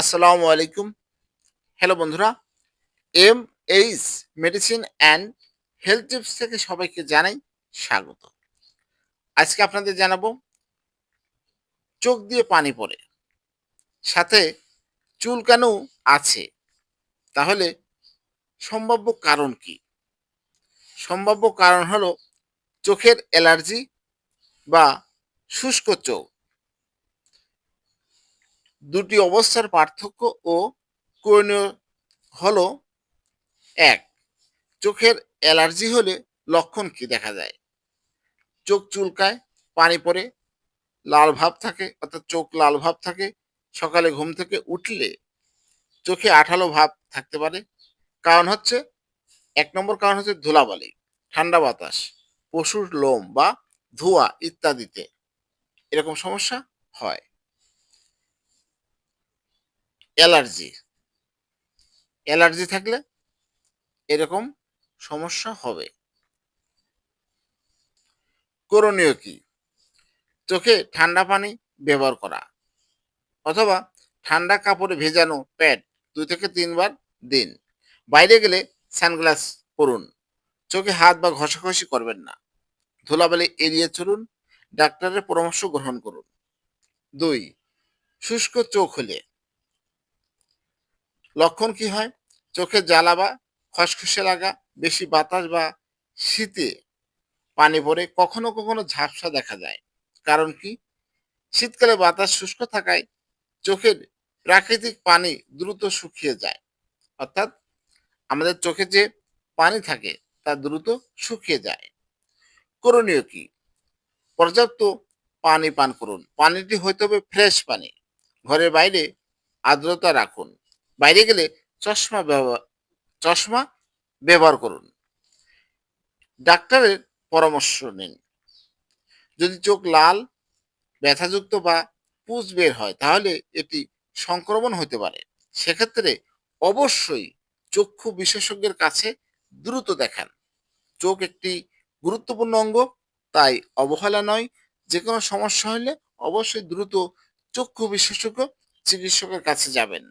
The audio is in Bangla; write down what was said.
আসসালামু আলাইকুম। হ্যালো বন্ধুরা M H medicine and health tips থেকে সবাইকে জানাই স্বাগত। আজকে আপনাদের জানাব, চোখ দিয়ে পানি পড়ে, সাথে চুলকানো আছে, তাহলে সম্ভাব্য কারণ কি? সম্ভাব্য কারণ হলো চোখের অ্যালার্জি বা শুষ্ক চোখ। দুটি অবস্থার পার্থক্য ও করণীয় হলো এক, চোখের অ্যালার্জি হলে লক্ষণ কি দেখা যায়? চোখ চুলকায়, পানি পড়ে, লাল ভাব থাকে, অর্থাৎ চোখ লাল ভাব থাকে, সকালে ঘুম থেকে উঠলে চোখে আঠালো ভাব থাকতে পারে। কারণ হচ্ছে, এক নম্বর কারণ হচ্ছে ধুলাবালি, ঠান্ডা বাতাস, পশুর লোম বা ধোঁয়া ইত্যাদিতে এরকম সমস্যা হয়। অ্যালার্জি। অ্যালার্জি থাকলে এরকম সমস্যা হবে। করণীয় কি? চোখে ঠান্ডা পানি ব্যবহার করা অথবা ঠান্ডা কাপড়ে ভেজানো প্যাড দুই থেকে তিনবার দিন। বাইরে গেলে সানগ্লাস পরুন। চোখে হাত বা ঘষাঘষি করবেন না। ধুলাবালি এড়িয়ে চলুন। ডাক্তারের পরামর্শ গ্রহণ করুন। দুই, শুষ্ক চোখ হলে লক্ষণ কি হয়? চোখে জ্বালা বা খসখসে লাগা, বেশি বাতাস বা শীতে পানি পড়ে কখনো কখনো ঝাপসা দেখা যায়। কারণ কি? শীতকালে বাতাস শুষ্ক থাকায় চোখের প্রাকৃতিক পানি দ্রুত শুকিয়ে যায়। অর্থাৎ আমাদের চোখে যে পানি থাকে, তা দ্রুত শুকিয়ে যায়। করণীয় কি? পর্যাপ্ত পানি পান করুন। পানিটি হইতে হবে ফ্রেশ পানি। ঘরের বাইরে আর্দ্রতা রাখুন। বাইরে গেলে চশমা ব্যবহার চশমা ব্যবহার করুন। ডাক্তারের পরামর্শ নিন। যদি চোখ লাল, ব্যথাযুক্ত বা পুজ বের হয়, তাহলে এটি সংক্রমণ হতে পারে। সেক্ষেত্রে অবশ্যই চক্ষু বিশেষজ্ঞের কাছে দ্রুত দেখান। চোখ একটি গুরুত্বপূর্ণ অঙ্গ, তাই অবহেলা নয়। যে কোনো সমস্যা হলে অবশ্যই দ্রুত চক্ষু বিশেষজ্ঞ চিকিৎসকের কাছে যাবেন।